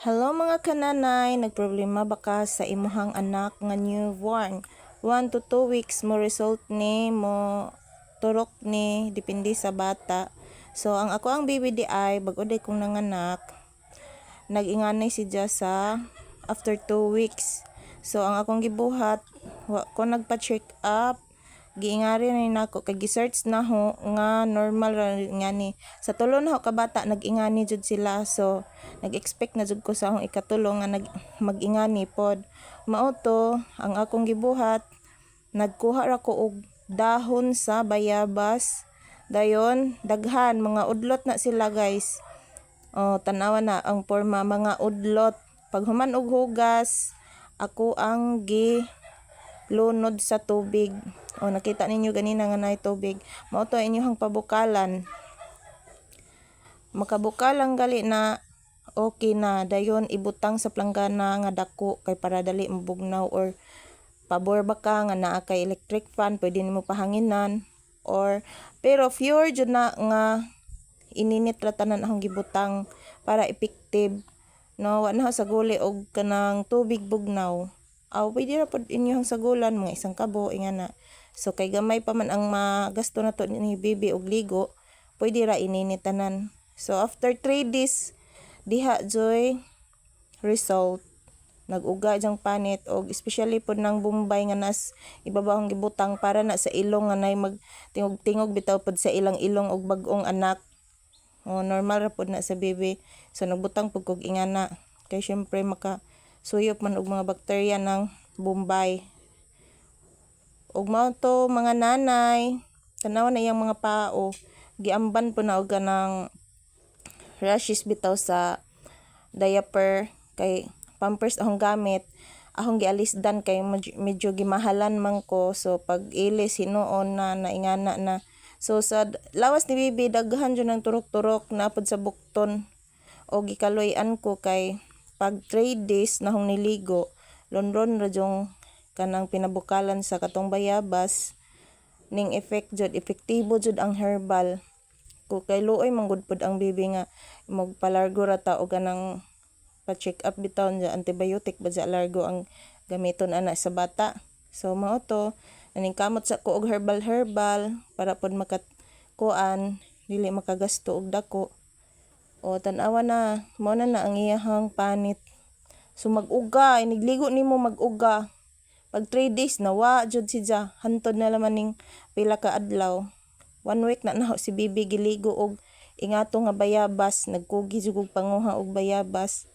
Hello mga kananay, nagproblema ba ka sa imuhang anak nga newborn? 1 to 2 weeks mo result ni mo turok ni depende sa bata. So ang ako ang baby di ay bag day kong nanganak nag-inganay si Dia sa after 2 weeks. So ang akong gibuhat wa ko nagpa-check up giingari na nako kay gi-search na ho nga normal ra nga ni. Sa tulo na ho ka bata nag-ingani jud sila. So nag-expect na jud ko sa akong ikatulo nga nag mag-ingani pod. Mao to ang akong gibuhat nagkuha ra ko og dahon sa bayabas. Dayon daghan mga udlot na sila guys. Oh tanawa na ang porma mga udlot. Pag human og hugas ako ang gi lunod sa tubig. O nakita ninyo ganina nga nay tubig. Mao to inyong pabukalan. Makabukalang gali na okay na dayon ibutang sa planggana nga dako kay para dali mabugnaw or pabor ba ka nga naa kay electric fan pwede nimo pahanginan or pero pure jud na nga ininit ra akong gibutang para effective no wa na sa guli og kanang tubig bugnaw aw pwede ra pod inyong sagulan mga isang kabo inga na. So kay gamay pa man ang magasto na to ni bibi og ligo pwede ra ininit tanan. So after 3 days diha joy result. Naguga jang panit og especially pod nang Bombay nga nas ibabahong gibutang para na sa ilong nga nay mag tingog-tingog bitaw pod sa ilang ilong og bag-ong anak. O normal ra pod na sa baby so nagbutang pud kog ingana kay syempre maka suyop man og mga bakterya ng Bombay. Ug mao to mga nanay tanaw na iyang mga pao. Giamban po na og kanang rashes bitaw sa diaper kay pampers akong gamit. Akong gialisdan kay medyo, medyo gimahalan man ko. So pag ilis hinuon na naingana na. So sa lawas ni bibi daghan jud ng turok-turok napod sa bukton. O gikaloy-an ko kay pag 3 days na hong niligo lonron ra jung kanang pinabukalan sa katong bayabas ning effect jud epektibo jud ang herbal. Ko kay luoy manggod pod ang bibi nga magpalargo ra ta og kanang pa-check up bitaw ja antibiotic ba ja largo ang gamiton ana sa bata. So mao to aning kamot sa ko og herbal herbal para pod makat kuan dili makagasto og dako o tan-awa na. Mao na na ang iyahang panit. So mag-uga. Inigligo nimo mag-uga. Pag 3 days nawa jud si Ja hantod na laman ning pila ka adlaw. One week na naho si Bibi giligo og ingato nga bayabas. Nagkugi jud panguha og bayabas.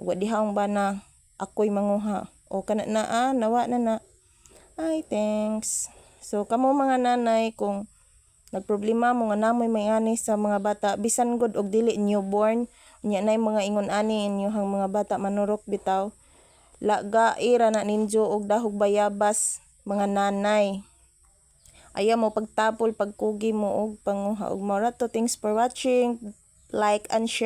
Wa dihang ba na ako'y manguha? O kana na ah, nawa na na. Ay thanks. So kamo mga nanay kung nagproblema mo nga namoy may ani sa mga bata. Bisan god og dili newborn unya nay mga ingon ani inyong mga bata manurok bitaw. Laga ira na ninjo og dahog bayabas mga nanay. Ayaw mo pagtapol pagkugi mo og panguha og mora to. Thanks for watching. Like and share